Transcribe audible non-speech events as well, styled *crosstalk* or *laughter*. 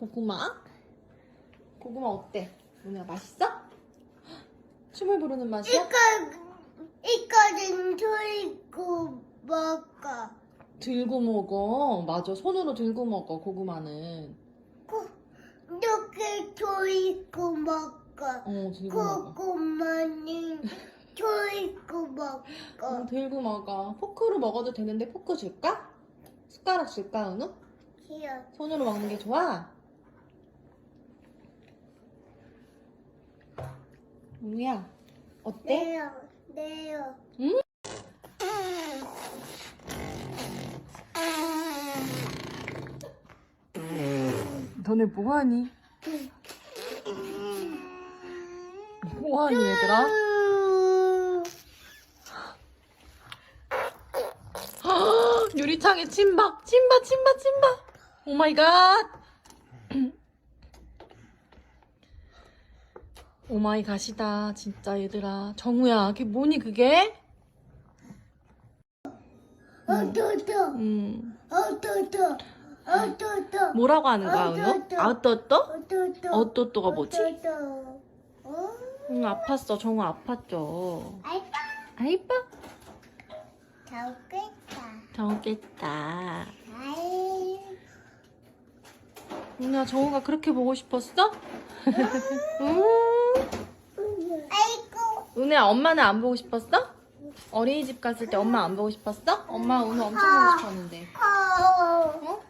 고구마? 고구마 어때? 은혜야 맛있어? 춤을 부르는 맛이야? 이거 이거는 돌고 먹어. 들고 먹어. 맞아. 손으로 들고 먹어, 고구마는. 고, 이렇게 돌고 먹어. 어, 들고 먹어. 고구마는 어, 먹어. 들고 먹어. 포크로 먹어도 되는데 포크 줄까? 숟가락 줄까, 은우? 귀여워. 손으로 먹는 게 좋아? 우야, 어때? 네요, 네요. 응? 너네 뭐하니? 뭐하니, 얘들아? 유리창에 침박, 침박, 침박, 침박. 오 마이 갓. 오 마이 갓이다, 진짜 얘들아. 정우야, 그게 뭐니 그게? 어떠떠, 음, 어떠떠, 어떠떠, 뭐라고 하는 거야, 은우? 아우또또? 어떠떠. 어또또가 뭐지? 어떠떠. 어? 응, 아팠어. 정우 아팠죠. 아이고, 아이빠. 좋겠다. 정겠다. 아이, 은우야, 정우가 그렇게 보고 싶었어? 음. *laughs* 아이고. 은혜야, 엄마는 안 보고 싶었어? 어린이집 갔을 때 엄마 안 보고 싶었어? 엄마 은우 엄청 보고 싶었는데. 어.